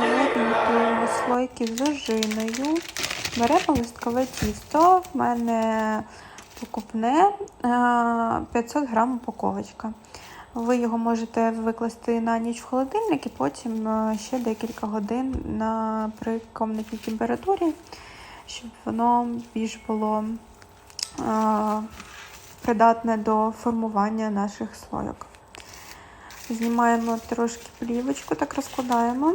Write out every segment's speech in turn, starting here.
готуємо слойки з ожиною. Беремо листкове тісто. В мене покупне е, 500 грам упаковочка. Ви його можете викласти на ніч в холодильник і потім е, ще декілька годин на при комнатній температурі, щоб воно більш було е, придатне до формування наших слойок. Знімаємо трошки плівочку, так розкладаємо.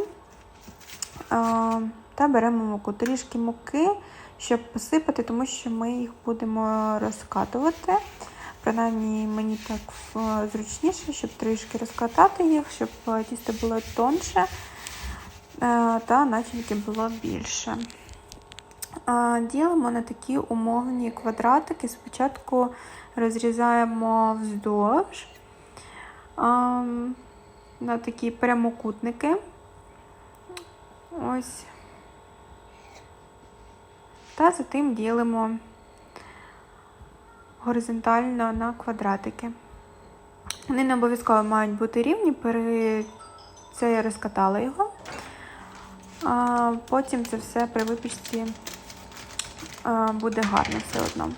Та беремо муку. Трішки муки, щоб посипати, тому що ми їх будемо розкатувати. Принаймні мені так е, зручніше, щоб трішки розкатати їх, щоб е, тісто було тонше е, та начинки було більше. Ділимо на такі умовні квадратики. Спочатку розрізаємо вздовж на такі прямокутники. Ось. Та затим ділимо горизонтально на квадратики. Вони не обов'язково мають бути рівні, це я розкатала його. А потім це все при випічці буде гарно все одно.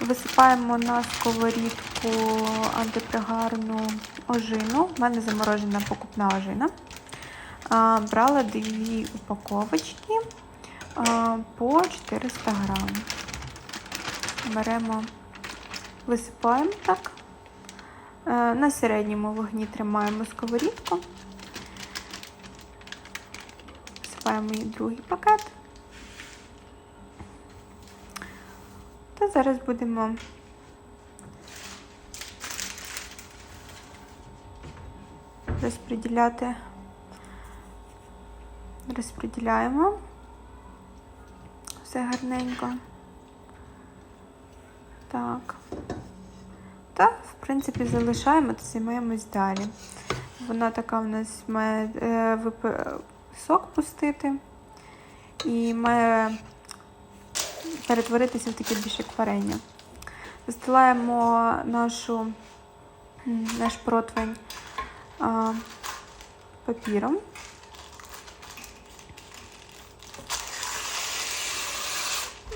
Висипаємо на сковорідку антипригарну ожину. У мене заморожена покупна ожина. Брала дві упаковочки по 400 грам. Беремо, висипаємо так. Е, На середньому вогні тримаємо сковорідку. Висипаємо її другий пакет. Та зараз будемо розподіляти, розподіляємо все гарненько. Так. Та, в принципі, залишаємо та займаємось далі. Вона така в нас має е, вип... сок пустити і має перетворитися в таке більше варення. Застилаємо нашу, наш противень а, папіром.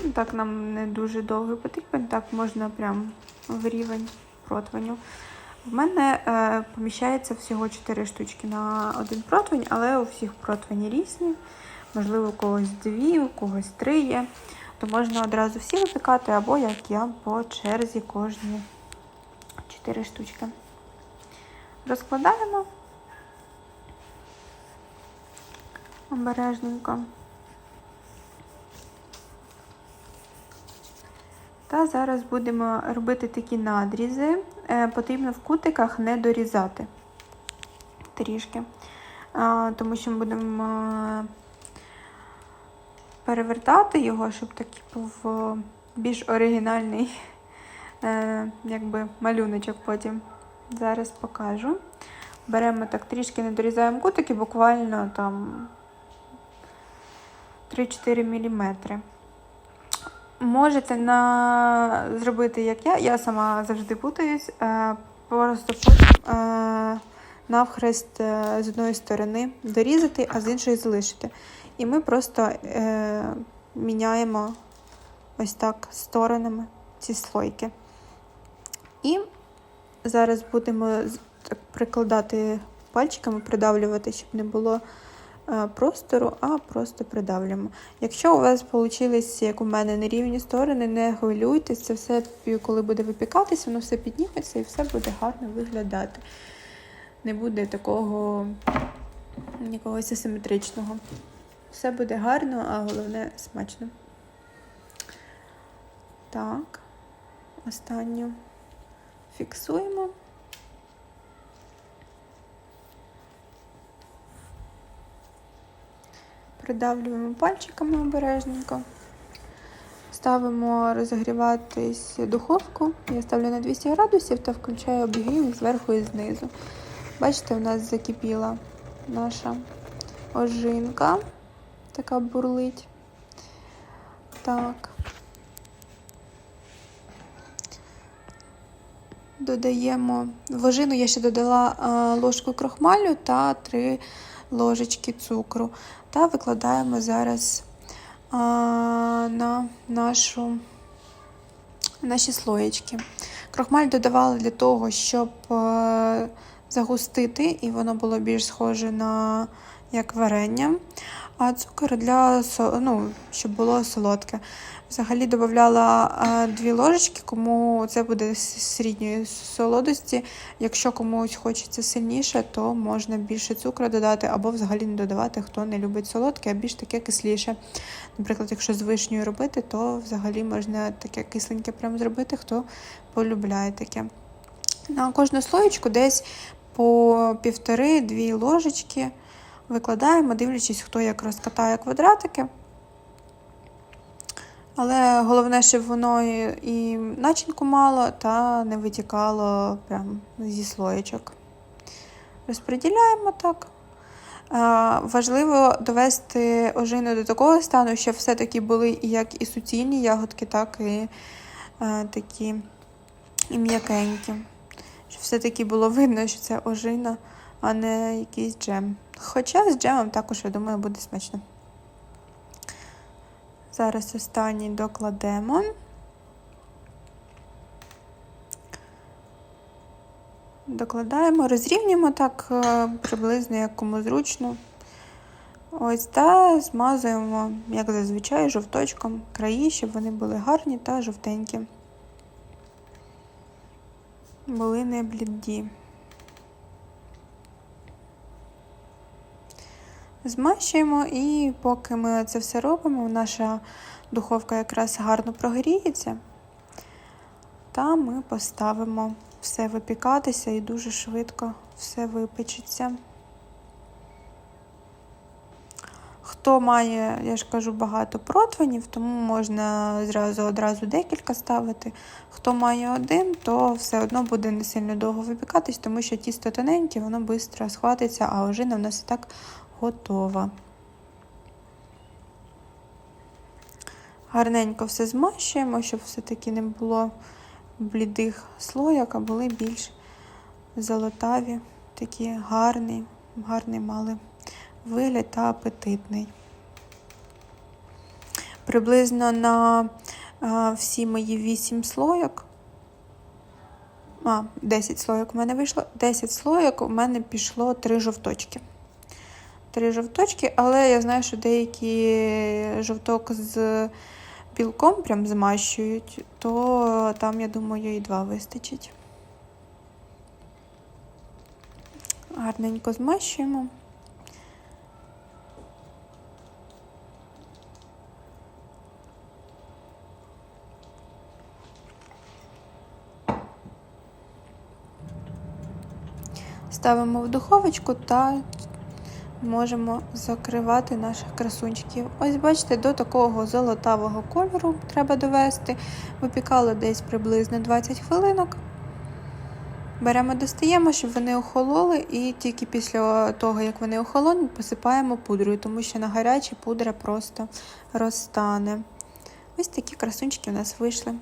Так нам не дуже довго потрібен, так можна прям в рівень противню. В мене е, поміщається всього 4 штучки на один противень, але у всіх противні різні. Можливо, у когось дві, у когось три є. То можна одразу всі випікати, або як я по черзі кожні 4 штучки. Розкладаємо обережненько. Та зараз будемо робити такі надрізи. Е, Потрібно в кутиках не дорізати трішки, тому що ми будемо е, перевертати його, щоб такий був е, більш оригінальний якби малюночок потім. Зараз покажу. Беремо так, трішки не дорізаємо кутики, буквально там 3-4 мм. Можете на... зробити, як я. Я сама завжди путаюсь. Е, Просто е, навхрест е, з одної сторони дорізати, а з іншої залишити. І ми просто е, міняємо ось так сторонами ці слойки. І зараз будемо прикладати пальчиками, придавлювати, щоб не було простору, а просто придавлюємо. Якщо у вас вийшли, як у мене, нерівні сторони, не хвилюйтесь, це все, коли буде випікатися, воно все підніметься і все буде гарно виглядати. Не буде такого якогось асиметричного. Все буде гарно, а головне смачно. Так, останню фіксуємо. Придавлюємо пальчиками обережненько. Ставимо розігріватись духовку. Я ставлю на 200 градусів та включаю обігрів зверху і знизу. Бачите, у нас закипіла наша ожинка. Така бурлить. Так. Додаємо в ожину я ще додала ложку крохмалю та 3 ложечки цукру та викладаємо зараз а, на нашу, наші слоєчки. Крохмаль додавали для того, щоб е, загустити, і воно було більш схоже на як варення. А цукор для ну, щоб було солодке. Взагалі додавала е, дві ложечки, кому це буде середньої солодості. Якщо комусь хочеться сильніше, то можна більше цукру додати, або взагалі не додавати, хто не любить солодке, а більш таке кисліше. Наприклад, якщо з вишнею робити, то взагалі можна таке кисленьке прям зробити, хто полюбляє таке. На кожну слоєчку десь по півтори-дві ложечки викладаємо, дивлячись, хто як розкатає квадратики. Але головне, щоб воно і, начинку мало та не витікало прям зі слоєчок. Розподіляємо так. Важливо довести ожину до такого стану, щоб все-таки були як і суцільні ягодки, так і такі і м'якенькі. Щоб все-таки було видно, що це ожина, а не якийсь джем. Хоча з джемом також, я думаю, буде смачно. Зараз останній докладемо. Докладаємо, розрівнюємо так е, приблизно, як кому зручно. Ось та змазуємо, як зазвичай, жовточком краї, щоб вони були гарні та жовтенькі. Були не бліді. Змащуємо і поки ми це все робимо, наша духовка якраз гарно прогріється, та ми поставимо все випікатися і дуже швидко все випечеться. Хто має, я ж кажу, багато противнів, тому можна зразу одразу декілька ставити. Хто має один, то все одно буде не сильно довго випікатись, тому що тісто тоненьке, воно швидко схватиться, а ожина в нас і так готова. Гарненько все змащуємо, щоб все-таки не було блідих слоєк, а були більш золотаві, такі гарні, гарний мали вигляд та апетитний. Приблизно на всі мої 8 слоєк, а, 10 слоєк у мене вийшло, 10 слоєк у мене пішло 3 жовточки. Три жовточки, але я знаю, що деякі жовток з білком прям змащують, то там, я думаю, і два вистачить. Гарненько змащуємо. Ставимо в духовочку та можемо закривати наших красунчиків. Ось, бачите, до такого золотавого кольору треба довести. Випікало десь приблизно 20 хвилинок. Беремо, достаємо, щоб вони охололи, і тільки після того, як вони охолонуть, посипаємо пудрою, тому що на гарячі пудра просто розтане. Ось такі красунчики у нас вийшли.